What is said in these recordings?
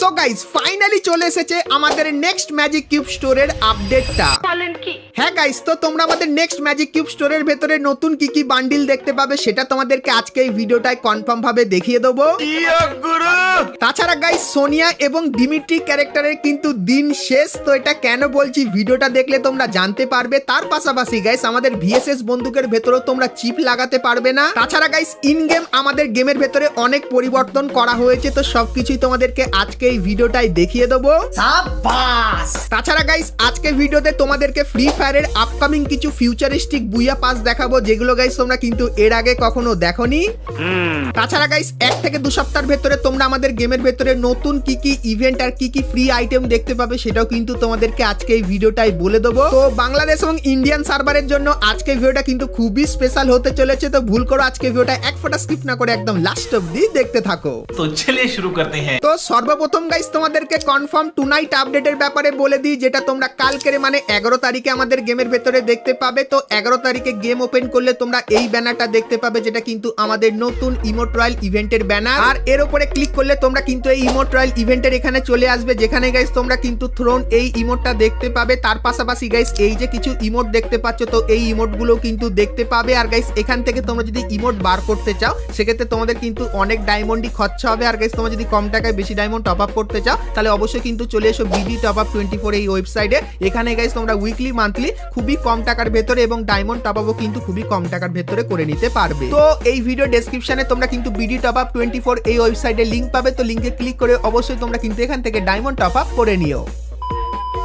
So guys finally চলে এসেছে আমাদের নেক্সট ম্যাজিক কিউব স্টোরের আপডেটটা হ্যাঁ গাইস তো তোমরা আমাদের নেক্সট ম্যাজিক কিউব স্টোরের ভেতরে নতুন কি কি বান্ডিল দেখতে পাবে সেটা তোমাদেরকে আজকে এই ভিডিওটায় কনফার্ম ভাবে দেখিয়ে দেবো। তাছাড়া গাইস সোনিয়া এবং ডিমিট্রি ক্যারেক্টারের কিন্তু দিন শেষ তো এটা কেন বলছি ভিডিওটা দেখলে তোমরা জানতে পারবে। তার পাশাপাশি গাইস আমাদের ভিএসএস বন্দুকের ভেতরেও তোমরা চিপ লাগাতে পারবে না। তাছাড়া গাইস ইন গেম আমাদের গেমের ভেতরে অনেক পরিবর্তন করা হয়েছে তো সবকিছুই তোমাদেরকে আজকে এই ভিডিওটাই দেখিয়ে দেবো। তাছাড়া গাইস আজকে ভিডিওতে তোমাদেরকে ফ্রি ফায়ারের আপকামিং কিছু ফিউচারিস্টিক বুইয়া পাস দেখাবো যেগুলো গাইস তোমরা কিন্তু এর আগে কখনো দেখোনি। তাছাড়া গাইস এক থেকে দু সপ্তাহের ভেতরে তোমরা আমাদের গেমের ভেতরে নতুন কি কি ইভেন্ট আর কি কি ফ্রি আইটেম দেখতে পাবে সেটাও কিন্তু তোমাদেরকে আজকে এই ভিডিওটাই বলে দেবো। তো বাংলাদেশ এবং ইন্ডিয়ান সার্ভারের জন্য আজকে ভিডিওটা কিন্তু খুবই স্পেশাল হতে চলেছে তো ভুল করো আজকে ভিডিওটা এক ফোটা স্কিপ না করে একদম লাস্ট অব্দি দেখতে থাকো। তো চলে শুরু করতে হ্যাঁ। তো সর্বপ্রথম গাইস তোমাদেরকে কনফার্ম টু নাইট আপডেটের ব্যাপারে বলে দিই, যেটা তোমরা কালকের মানে এগারো তারিখে আমাদের গেমের ভেতরে দেখতে পাবে। তো এগারো তারিখে গেম ওপেন করলে তোমরা এই ব্যানারটা দেখতে পাবে, যেটা কিন্তু আমাদের নতুন ইমোট রয়্যাল ইভেন্টের ব্যানার আর এর উপরে ক্লিক করলে তোমরা কিন্তু এই ইমোট রয়্যাল ইভেন্টের এখানে চলে আসবে, যেখানে গাইস তোমরা কিন্তু থ্রোন এই ইমোটটা দেখতে পাবে। তার পাশাপাশি গাইস এই যে কিছু ইমোট দেখতে পাচ্ছ, তো এই ইমোটগুলো কিন্তু দেখতে পাবে। আর গাইস এখান থেকে তোমরা যদি ইমোট বার করতে চাও, সেক্ষেত্রে তোমাদের কিন্তু অনেক ডায়মন্ডই খরচা হবে। আর গাইস তোমরা যদি কম টাকায় বেশি ডায়মন্ড টপ আপ করতে চাও, তাহলে অবশ্যই কিন্তু চলে এসো BD top up twenty four এই ওয়েবসাইটে এখানে গাইস তোমরা উইকলি মান্থলি খুবই কম টাকার ভেতরে এবং ডায়মন্ড টপ আপও কিন্তু খুবই কম টাকার ভেতরে করে নিতে পারবে। তো এই ভিডিও ডেসক্রিপশনে তোমরা কিন্তু BD top up twenty four এই ওয়েবসাইটে লিঙ্ক পাবে, তো লিঙ্কে ক্লিক করে অবশ্যই তোমরা কিন্তু এখান থেকে ডায়মন্ড টপ আপ করে নিও।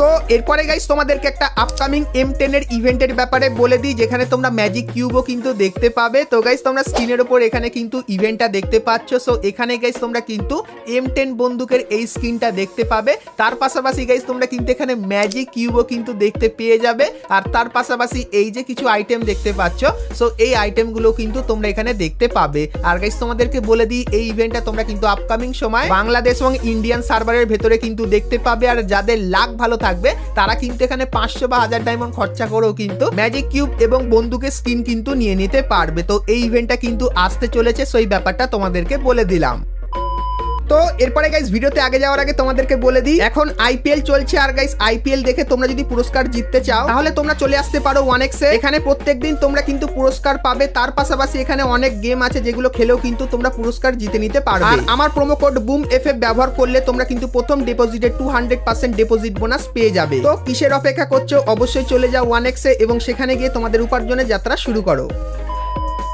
তো এরপরে গাইস তোমাদেরকে একটা আপকামিং এম টেন এর ইভেন্টের ব্যাপারে বলে দিই, যেখানে তোমরা ম্যাজিক কিউবও কিন্তু দেখতে পাবে। তো গাইস তোমরা স্ক্রিনের উপর এখানে কিন্তু ইভেন্টটা দেখতে পাচ্ছ। সো এখানে গাইস তোমরা কিন্তু এম টেন বন্দুকের এই স্ক্রিনটা দেখতে পাবে। তার পাশাপাশি গাইস তোমরা কিন্তু এখানে ম্যাজিক কিউবও কিন্তু দেখতে পেয়ে যাবে। আর তার পাশাপাশি এই যে কিছু আইটেম দেখতে পাচ্ছ সো এই আইটেমগুলো কিন্তু তোমরা এখানে দেখতে পাবে। আর গাইস তোমাদেরকে বলে দিই, এই ইভেন্টটা তোমরা কিন্তু আপকামিং সময় বাংলাদেশ এবং ইন্ডিয়ান সার্ভারের ভেতরে কিন্তু দেখতে পাবে। আর যাদের লাখ ভালো থাকবে, তারা কিন্তু এখানে পাঁচশো বা হাজার ডায়মন্ড খরচা করেও কিন্তু ম্যাজিক কিউব এবং বন্দুকের স্কিন কিন্তু নিয়ে নিতে পারবে। তো এই ইভেন্টটা কিন্তু আসতে চলেছে, সেই ব্যাপারটা তোমাদেরকে বলে দিলাম। তো এরপরে গাইস ভিডিওতে আগে যাওয়ার আগে তোমাদেরকে বলে দিই, এখন আইপিএল চলছে আর গাইস আইপিএল দেখে তোমরা যদি পুরস্কার জিততে চাও, তাহলে তোমরা চলে আসতে পারো ওয়ান এক্সে এখানে প্রত্যেকদিন তোমরা কিন্তু পুরস্কার পাবে, তার পাশাপাশি এখানে অনেক গেম আছে যেগুলো খেলেও কিন্তু তোমরা পুরস্কার জিতে নিতে পারবে। আর আমার প্রোমো কোড বুম এফ ব্যবহার করলে তোমরা কিন্তু প্রথম ডিপোজিটে two hundred percent deposit bonus পেয়ে যাবে। তো কিসের অপেক্ষা করছ? অবশ্যই চলে যাও ওয়ান এক্সে এবং সেখানে গিয়ে তোমাদের উপার্জনের যাত্রা শুরু করো।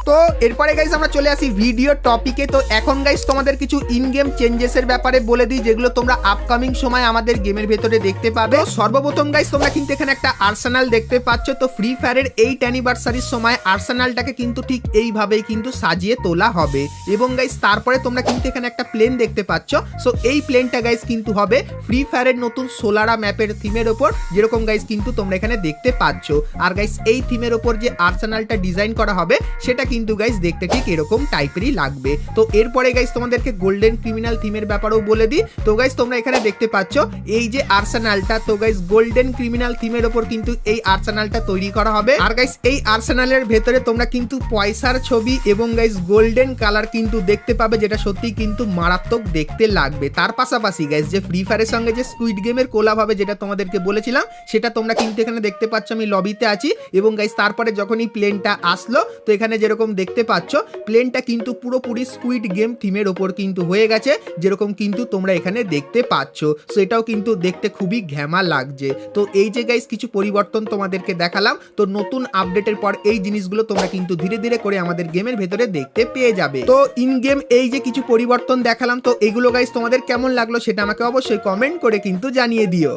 তো এরপরে গাইস আমরা চলে আসি ভিডিও টপিকে তো এখন গাইস তোমাদের কিছু ইন গেম চেঞ্জেসের ব্যাপারে বলে দিই, যেগুলো তোমরা আপকামিং সময় আমাদের গেমের ভেতরে দেখতে পাবে। সর্বপ্রথম গাইস তোমরা কিন্তু এখানে একটা আর্সেনাল দেখতে পাচ্ছ। তো ফ্রি ফায়ারের এইট অ্যানিভার্সারির সময় আর্সেনালটাকে কিন্তু ঠিক এইভাবেই কিন্তু সাজিয়ে তোলা হবে। এবং গাইস তারপরে তোমরা কিন্তু এখানে একটা প্লেন দেখতে পাচ্ছ। সো এই প্লেনটা গাইস কিন্তু হবে ফ্রি ফায়ারের নতুন সোলারা ম্যাপের থিমের ওপর, যেরকম গাইস কিন্তু তোমরা এখানে দেখতে পাচ্ছ। আর গাইস এই থিমের ওপর যে আর্সেনালটা ডিজাইন করা হবে, সেটা কিন্তু গাইস দেখতে ঠিক এরকম টাইপেরই লাগবে। তো এরপরে গাইস তোমাদেরকে গোল্ডেন ক্রিমিনাল থিমের ব্যাপারেও বলে দিই। তো গাইস তোমরা এখানে দেখতে পাচ্ছ, এই যে আর্সেনালটা তো গাইস গোল্ডেন ক্রিমিনাল থিমের ওপর কিন্তু এই আর্সেনালটা তৈরি করা হবে। আর গাইস এই আর্সেনালের ভেতরে তোমরা কিন্তু পয়সার ছবি এবং গাইস গোল্ডেন কালার কিন্তু দেখতে পাবে, যেটা সত্যি কিন্তু মারাত্মক দেখতে লাগবে। তার পাশাপাশি গাইস যে ফ্রি ফায়ারের সঙ্গে যে স্কুইড গেমের কোলাপ হবে, যেটা তোমাদেরকে বলেছিলাম, সেটা তোমরা কিন্তু এখানে দেখতে পাচ্ছ, আমি লবিতে আছি। এবং গাইস তারপরে যখনই প্লেনটা আসলো, তো এখানে যেরকম দেখতে পাচ্ছ প্লেনটা কিন্তু পুরোপুরি স্কুইড গেম থিমের ওপর কিন্তু হয়ে গেছে, যেরকম কিন্তু তোমরা এখানে দেখতে পাচ্ছ। সো এটাও কিন্তু দেখতে খুবই ঘ্যামা লাগছে। তো এই যে গাইস কিছু পরিবর্তন তোমাদেরকে দেখালাম। তো নতুন আপডেটের পর এই জিনিসগুলো তোমরা কিন্তু ধীরে ধীরে করে আমাদের গেমের ভেতরে দেখতে পেয়ে যাবে। তো ইন গেম এই যে কিছু পরিবর্তন দেখালাম, তো এগুলো গাইস তোমাদের কেমন লাগল সেটা আমাকে অবশ্যই কমেন্ট করে কিন্তু জানিয়ে দিও।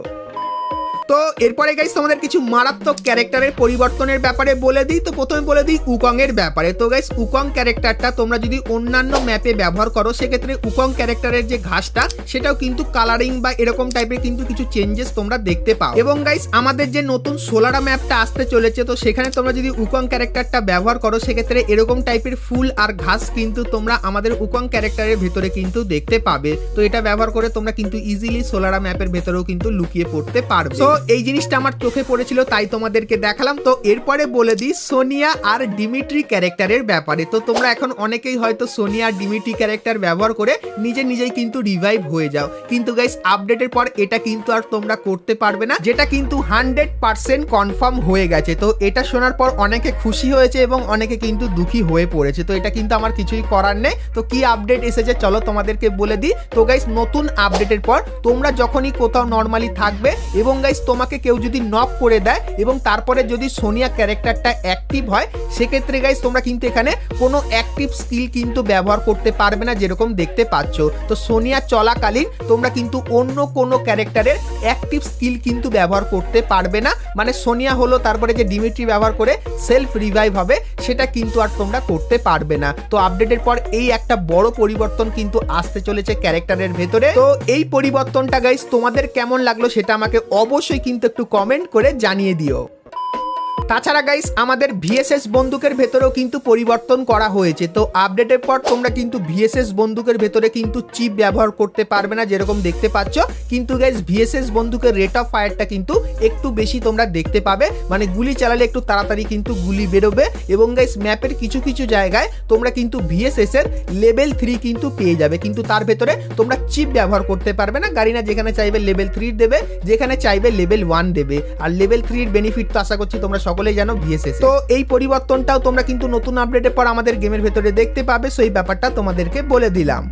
তো এরপরে গাইস তোমাদের কিছু মারাত্মক ক্যারেক্টারের পরিবর্তনের ব্যাপারে বলে দিই। তো প্রথমে বলে দিই উকং এর ব্যাপারে। তো গাইস উকং ক্যারেক্টারটা তোমরা যদি অন্যান্য ম্যাপে ব্যবহার করো, সেক্ষেত্রে উকং ক্যারেক্টারের যে ঘাসটা, সেটাও কিন্তু কালারিং বা এরকম টাইপের কিন্তু কিছু চেঞ্জেস তোমরা দেখতে পাও। এবং গাইস আমাদের যে নতুন সোলারা ম্যাপটা আসতে চলেছে, তো সেখানে তোমরা যদি উকং ক্যারেক্টারটা ব্যবহার করো, সেক্ষেত্রে এরকম টাইপের ফুল আর ঘাস কিন্তু তোমরা আমাদের উকং ক্যারেক্টারের ভেতরে কিন্তু দেখতে পাবে। তো এটা ব্যবহার করে তোমরা কিন্তু ইজিলি সোলারা ম্যাপের ভেতরেও কিন্তু লুকিয়ে পড়তে পারবে। তো এই জিনিসটা আমার চোখে পড়েছিল, তাই তোমাদেরকে দেখালাম। তো এরপরে বলে দিই, সোনিয়া আর ডিমিট্রি ক্যারেক্টারের ব্যাপারে। তো তোমরা এখন অনেকেই হয়তো সোনিয়া আর ডিমিট্রি ক্যারেক্টার ব্যবহার করে নিজে নিজেই কিন্তু রিভাইভ হয়ে যাও। কিন্তু গাইস আপডেটের পর এটা কিন্তু আর তোমরা করতে পারবে না, যেটা কিন্তু হান্ড্রেড পার্সেন্ট কনফার্ম হয়ে গেছে। তো এটা শোনার পর অনেকে খুশি হয়েছে এবং অনেকে কিন্তু দুঃখী হয়ে পড়েছে। তো এটা কিন্তু আমার কিছুই করার নেই। তো কি আপডেট এসেছে চলো তোমাদেরকে বলে দিই। তো গাইস নতুন আপডেটের পর তোমরা যখনই কোথাও নর্মালি থাকবে এবং গাইস তোমাকে কেউ যদি নক করে দেয় এবং তারপরে যদি সোনিয়া ক্যারেক্টারটা অ্যাক্টিভ হয়, সেক্ষেত্রে গাইস তোমরা কিন্তু এখানে কোনো অ্যাক্টিভ স্কিল কিন্তু ব্যবহার করতে পারবে না যেরকম দেখতে পাচ্ছ। তো সোনিয়া চলাকালীন তোমরা কিন্তু অন্য কোনো ক্যারেক্টারের অ্যাক্টিভ স্কিল কিন্তু ব্যবহার করতে পারবে না। মানে সোনিয়া হলো তারপরে যে ডিমিট্রি ব্যবহার করে সেলফ রিভাইভ হবে, সেটা কিন্তু আর তোমরা করতে পারবে না। তো আপডেটের পর এই একটা বড় পরিবর্তন কিন্তু আসতে চলেছে ক্যারেক্টারের ভেতরে। তো এই পরিবর্তনটা গাইস তোমাদের কেমন লাগল সেটা আমাকে অবশ্যই কিন্তু একটু কমেন্ট করে জানিয়ে দিও। তাছাড়া গাইস আমাদের ভিএসএস বন্দুকের ভেতরেও কিন্তু পরিবর্তন করা হয়েছে। তো আপডেটের পর তোমরা কিন্তু ভিএসএস বন্দুকের ভেতরে কিন্তু চিপ ব্যবহার করতে পারবে না, যেরকম দেখতে পাচ্ছ। কিন্তু গাইস ভিএসএস বন্দুকের রেট অফ ফায়ারটা কিন্তু একটু বেশি তোমরা দেখতে পাবে। মানে গুলি চালালে একটু তাড়াতাড়ি কিন্তু গুলি বেরোবে। এবং গাইস ম্যাপের কিছু কিছু জায়গায় তোমরা কিন্তু ভিএসএস এর লেভেল থ্রি কিন্তু পেয়ে যাবে। কিন্তু তার ভেতরে তোমরা চিপ ব্যবহার করতে পারবে না। গাড়ি না যেখানে চাইবে লেভেল থ্রি দেবে, যেখানে চাইবে লেভেল ওয়ান দেবে। আর লেভেল থ্রির বেনিফিট তো আশা করছি তোমরা সকলেই জানো ভিএসএস তো এই পরিবর্তনটাও তোমরা কিন্তু নতুন আপডেটের পর আমাদের গেমের ভেতরে দেখতে পাবে সেই ব্যাপারটা তোমাদেরকে বলে দিলাম।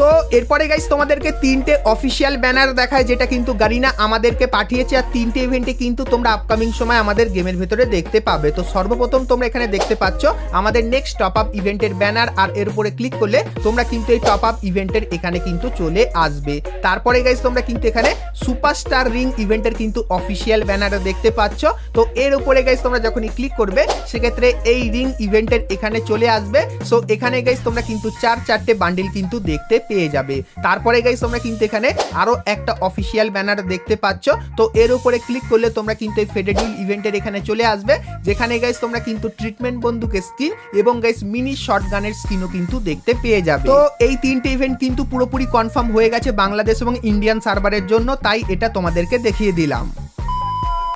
তো এরপরে গাইস তোমাদেরকে তিনটে অফিসিয়াল ব্যানার দেখায়, যেটা কিন্তু গারিনা আমাদেরকে পাঠিয়েছে, আর তিনটে ইভেন্টে কিন্তু তোমরা আপকামিং সময় আমাদের গেমের ভেতরে দেখতে পাবে। তো সর্বপ্রথম তোমরা এখানে দেখতে পাচ্ছ, আমাদের নেক্সট টপ আপ ইভেন্টের ব্যানার আর এর উপরে ক্লিক করলে তোমরা কিন্তু এই টপ আপ ইভেন্টের এখানে কিন্তু চলে আসবে। তারপরে গাইস তোমরা কিন্তু এখানে সুপারস্টার রিং ইভেন্টের কিন্তু অফিসিয়াল ব্যানার দেখতে পাচ্ছ। তো এর উপরে গাইস তোমরা যখনই ক্লিক করবে, সেক্ষেত্রে এই রিং ইভেন্টের এখানে চলে আসবে। সো এখানে গাইস তোমরা কিন্তু চার চারটে বান্ডিল কিন্তু দেখতে পেয়ে যাবে। তারপরে গাইস তোমরা কিন্তু এখানে আরও একটা অফিসিয়াল ব্যানার দেখতে পাচ্ছ। তো এর উপরে ক্লিক করলে তোমরা কিন্তু এই ফেডেডিল ইভেন্টের এখানে চলে আসবে। যেখানে গাইস তোমরা কিন্তু ট্রিটমেন্ট বন্দুকের স্কিন এবং গাইস মিনি শর্ট গানের স্কিনও কিন্তু দেখতে পেয়ে যাবে। তো এই তিনটে ইভেন্ট কিন্তু পুরোপুরি কনফার্ম হয়ে গেছে বাংলাদেশ এবং ইন্ডিয়ান সার্ভারের জন্য। তাই এটা তোমাদেরকে দেখিয়ে দিলাম।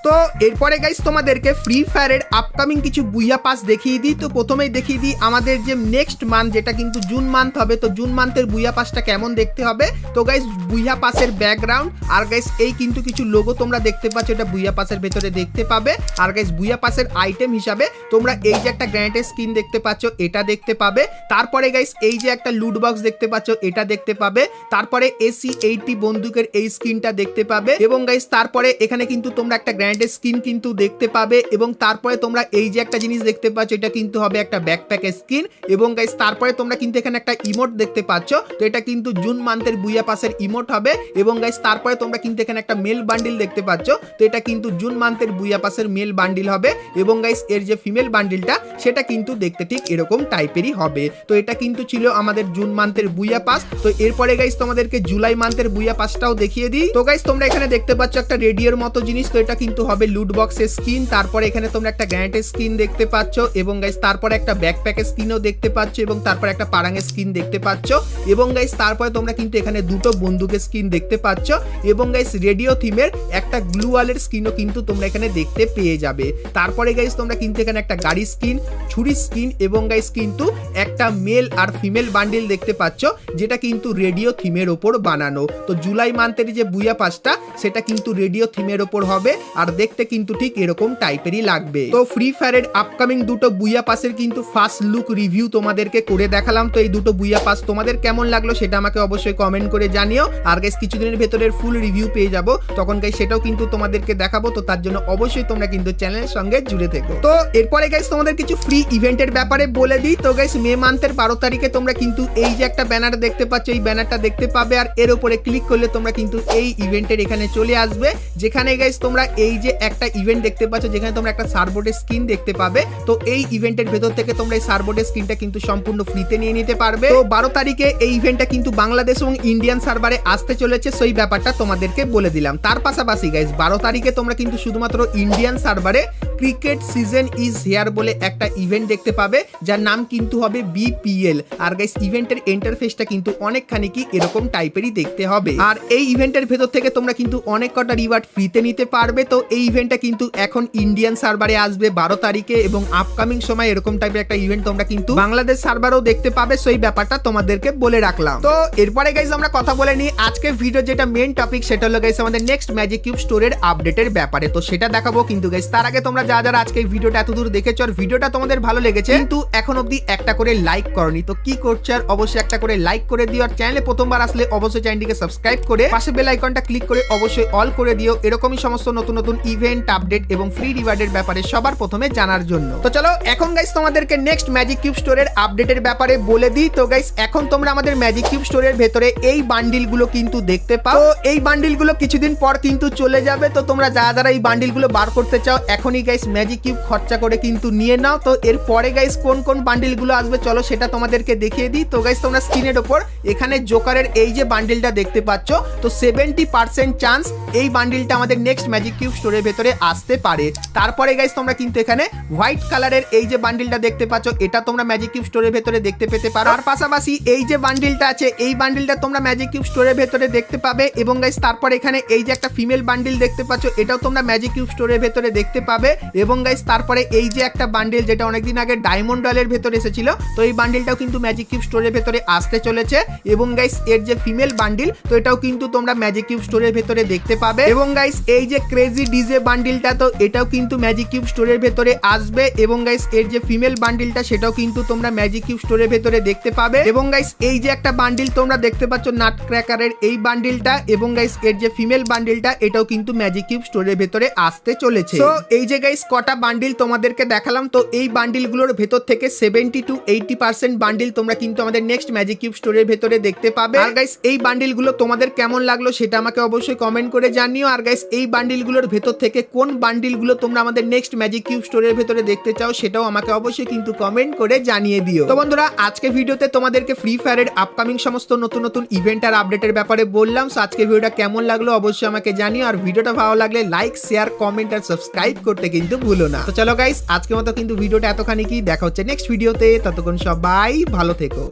তো এরপরে গাইস তোমাদেরকে ফ্রি ফায়ারের আপকামিং কিছু বুইয়া পাস দেখিয়ে দিই। তো প্রথমেই দেখিয়ে দিই আমাদের যে নেক্সট মান্থ যেটা কিন্তু জুন মান্থ হবে, তো জুন মান্থের বুইয়া পাসটা কেমন দেখতে হবে? তো গাইস বুইয়া পাসের ব্যাকগ্রাউন্ড আর গাইস এই কিন্তু কিছু লোগো তোমরা দেখতে পাচ্ছ, এটা বুইয়া পাসের ভেতরে দেখতে পাবে। আর গাইস বুইয়া পাসের আইটেম হিসাবে তোমরা এই যে একটা গ্র্যান্ডের স্কিন দেখতে পাচ্ছ, এটা দেখতে পাবে। তারপরে গাইস এই যে একটা লুট বক্স দেখতে পাচ্ছ, এটা দেখতে পাবে। তারপরে এসি এইটটি বন্দুকের এই স্কিনটা দেখতে পাবে। এবং গাইস তারপরে এখানে কিন্তু তোমরা একটা গ্র্যান্ডের স্কিন কিন্তু দেখতে পাবে এবং তারপরে তোমরা এই যে একটা জিনিস দেখতে পাচ্ছ, এটা কিন্তু হবে একটা ব্যাকপ্যাকের স্কিন এবং গাইস তারপরে তোমরা কিন্তু এখানে একটা ইমোট দেখতে পাচ্ছ, তো এটা কিন্তু জুন মান্থের বুইয়া পাসের ইমোট হবে এবং গাইস তারপরে তোমরা কিন্তু এখানে একটা মেল বান্ডিল দেখতে পাচ্ছ, তো এটা কিন্তু জুন মান্থের বুইয়া পাসের মেল বান্ডিল হবে এবং গাইস এর যে ফিমেল বান্ডিলটা সেটা কিন্তু দেখতে ঠিক এরকম টাইপেরই হবে। তো এটা কিন্তু ছিল আমাদের জুন মান্থের বুইয়া পাস তো এরপরে গাইস তোমাদেরকে জুলাই মান্থের বুইয়া পাসটাও দেখিয়ে দিই। তো গাইস তোমরা এখানে দেখতে পাচ্ছ একটা রেডিওর মতো জিনিস, তো এটা কিন্তু হবে লুট স্কিন তারপরে এখানে তোমরা একটা গ্র্যান্ডের স্কিন দেখতে পাচ্ছ এবং গাইস তারপরে একটা ব্যাকপ্যাকের স্কিনও দেখতে পাচ্ছ এবং তারপরে একটা পারাঙের স্কিন দেখতে পাচ্ছ এবং গাইস তারপরে তোমরা কিন্তু এখানে দুটো বন্দুকের স্কিন দেখতে পাচ্ছ এবং গাইস রেডিও থিমের একটা গ্লু ওয়ালের স্কিনও কিন্তু তোমরা এখানে দেখতে পেয়ে যাবে। তারপরে গাইস তোমরা কিন্তু এখানে একটা গাড়ি স্কিন ছুরি স্কিন এবং গাইস কিন্তু একটা মেল আর ফিমেল বান্ডিল দেখতে পাচ্ছ, যেটা কিন্তু রেডিও থিমের ওপর বানানো। তো জুলাই মান্থের যে বুয়া পাসটা সেটা কিন্তু রেডিও থিমের ওপর হবে, আর দেখতে কিন্তু ঠিক এরকম টাইপেরই লাগবে। তো ফ্রি ফায়ারের আপকামিং দুটো বুইয়া পাসের কিন্তু ফার্স্ট লুক রিভিউ তোমাদেরকে করে দেখালাম। তো এই দুটো বুয়া পাস তোমাদের কেমন লাগল সেটা আমাকে অবশ্যই কমেন্ট করে জানিও। আর গাইস কিছুদিনের ভেতরের ফুল রিভিউ পেয়ে যাব। তখন গাইস সেটাও কিন্তু তোমাদেরকে দেখাবো। তো তার জন্য অবশ্যই তোমরা কিন্তু চ্যানেলের সঙ্গে জুড়ে থেকো। তো এরপরে গাইস তোমাদের কিছু ফ্রি ইভেন্টের ব্যাপারে বলে দিই। তো গাইস মে মান্থের বারো তারিখে তোমরা কিন্তু এই যে একটা ব্যানার দেখতে পাচ্ছ, এই ব্যানারটা দেখতে পাবে আর এর উপরে ক্লিক করলে তোমরা কিন্তু এই ইভেন্টের এখানে চলে আসবে। যেখানে গাইস তোমরা এই যে একটা ইভেন্ট দেখতে পাচ্ছ, যেখানে তোমরা একটা সার্বোর্ডের স্কিন দেখতে পাবে। তো এই ইভেন্টের ভেতর থেকে তোমরা এই সার্বোর্ডের স্কিনটা কিন্তু সম্পূর্ণ ফ্রিতে নিয়ে নিতে পারবে। তো বারো তারিখে এই ইভেন্টটা কিন্তু বাংলাদেশ এবং ইন্ডিয়ান সার্ভারে আসতে চলেছে, সেই ব্যাপারটা তোমাদেরকে বলে দিলাম। তার পাশাপাশি গাইস বারো তারিখে তোমরা কিন্তু শুধুমাত্র ইন্ডিয়ান সার্ভারে ক্রিকেট সিজন ইজ হেয়ার বলে একটা ইভেন্ট দেখতে পাবে, যার নাম কিন্তু হবে বিপিএল। আর গাইস ইভেন্টের ইন্টারফেসটা কিন্তু অনেকখানি কি এরকম টাইপেরই দেখতে হবে। আর এই ইভেন্টের ভেতর থেকে তোমরা কিন্তু অনেক কটা রিওয়ার্ড ফ্রিতে নিতে পারবে। তো এই ইভেন্টটা কিন্তু এখন ইন্ডিয়ান সার্ভারে আসবে বারো তারিখে এবং আপকামিং সময় এরকম টাইপের একটা ইভেন্ট তোমরা কিন্তু বাংলাদেশ সার্ভারও দেখতে পাবে। সেই ব্যাপারটা তোমাদেরকে বলে রাখলাম। তো এরপরে গাইজ আমরা কথা বলে নিই আজকে ভিডিও যেটা মেন টপিক সেটা হলো গাইজ আমাদের নেক্সট ম্যাজিক কিউব স্টোরের আপডেটের ব্যাপারে। তো সেটা দেখাবো কিন্তু গাইজ তার আগে তোমরা যা যারা আজকে এই ভিডিওটা এত দূর দেখেছ আর ভিডিওটা তোমাদের ভালো লেগেছে, কিন্তু এখন অবধি একটা করে লাইক করনি। তো কি করছ আর অবশ্যই একটা করে লাইক করে দিও আর চ্যানেলে প্রথমবার আসলে অবশ্যই চ্যানেলটিকে সাবস্ক্রাইব করে পাশে বেল আইকনটা ক্লিক করে অবশ্যই অল করে দিও। এরকমই সমস্ত নতুন নতুন ইভেন্ট আপডেট এবং ফ্রি রিওয়ার্ডের ব্যাপারে সবার প্রথমে জানার জন্য। তো চলো, এখন গাইস তোমাদেরকে নেক্সট ম্যাজিক কিউব স্টোরের আপডেটের ব্যাপারে বলে দিই। তো গাইস এখন তোমরা আমাদের ম্যাজিক কিউব স্টোরের ভেতরে এই বান্ডিলগুলো কিন্তু দেখতে পাও। এই বান্ডিলগুলো কিছুদিন পর কিন্তু চলে যাবে। তো তোমরা যারা যারা এই বান্ডিলগুলো বার করতে চাও, এখনই গাইস ম্যাজিক কিউব খরচা করে কিন্তু নিয়ে নাও। তো এর পরে গাইস কোন কোন বান্ডিলগুলো আসবে, চলো সেটা তোমাদেরকে দেখিয়ে দিই। তো গাইস তোমরা স্ক্রিনের ওপর, এখানে জোকারের এই যে বান্ডিলটা দেখতে পাচ্ছ, তো সেভেন্টি পার্সেন্ট চান্স এই বান্ডিলটা আমাদের নেক্সট ম্যাজিক কিউব স্টোরের ভেতরে আসতে পারে। তারপরে গাইস তোমরা কিন্তু এখানে হোয়াইট কালারের এই যে বান্ডিলটা দেখতে পাচ্ছ, এটা তোমরা ম্যাজিক কিউব স্টোরের ভেতরে দেখতে পেতে পারো। আর পাশাপাশি এই যে বান্ডিলটা আছে, এই বান্ডিলটা তোমরা ম্যাজিক কিউব স্টোরের ভেতরে দেখতে পাবে এবং গাইস তারপর এখানে এই যে একটা ফিমেল বান্ডিল দেখতে পাচ্ছ, এটাও তোমরা ম্যাজিক কিউব স্টোরের ভেতরে দেখতে পাবে। এবং গাইস তারপরে এই যে একটা বান্ডিল যেটা অনেকদিন আগে ডায়মন্ড রয়্যালের ভেতরে এসেছিল, তো এই বান্ডিলটাও কিন্তু ম্যাজিক কিউব স্টোরের ভেতরে আসতে চলেছে এবং গাইস এর যে ফিমেল বান্ডিল তো এটাও কিন্তু তোমরা ম্যাজিক কিউব স্টোরের ভেতরে দেখতে পাবে এবং গাইস এই যে ক্রেজি ডিজে বান্ডিলটা তো এটাও কিন্তু ম্যাজিক কিউব স্টোরের ভেতরে আসবে এবং গাইস এর যে ফিমেল বান্ডিলটা সেটাও কিন্তু তোমরা ম্যাজিক কিউব স্টোরের ভেতরে দেখতে পাবে এবং গাইস এই যে একটা বান্ডিল তোমরা দেখতে পাচ্ছ নাট ক্র্যাকারের এই বান্ডিলটা এবং গাইস এর যে ফিমেল বান্ডিলটা এটাও কিন্তু ম্যাজিক কিউব স্টোরের ভেতরে আসতে চলেছে। তো এই যে গাইস কটা বান্ডিল তোমাদেরকে দেখালাম। তো এই বান্ডিলগুলোর ভেতর থেকে seventy two eighty percent bundle তোমরা কিন্তু আমাদের নেক্সট ম্যাজিক কিউব স্টোরের ভেতরে দেখতে পাবে। আর গাইস এই বান্ডিলগুলো তোমাদের কেমন লাগল সেটা আমাকে অবশ্যই কমেন্ট করে জানিও। আর গাইস এই বান্ডিলগুলোর ভেতর থেকে কোন বান্ডিলগুলো তোমরা আমাদের নেক্সট ম্যাজিক কিউব স্টোরের ভেতরে দেখতে চাও সেটাও আমাকে অবশ্যই কিন্তু কমেন্ট করে জানিয়ে দিও। তো বন্ধুরা আজকে ভিডিওতে তোমাদেরকে ফ্রি ফায়ারের আপকামিং সমস্ত নতুন নতুন ইভেন্ট আর আপডেটের ব্যাপারে বললাম। সো আজকে ভিডিওটা কেমন লাগল অবশ্যই আমাকে জানিও। আর ভিডিওটা ভালো লাগলে লাইক শেয়ার কমেন্ট আর সাবস্ক্রাইব করতে কিন্তু ভুলো না। তো চলো গাইস আজকের মতো কিন্তু ভিডিওটা এতখানি কি? দেখা হচ্ছে নেক্সট ভিডিওতে ততক্ষণ সবাই ভালো থেকো।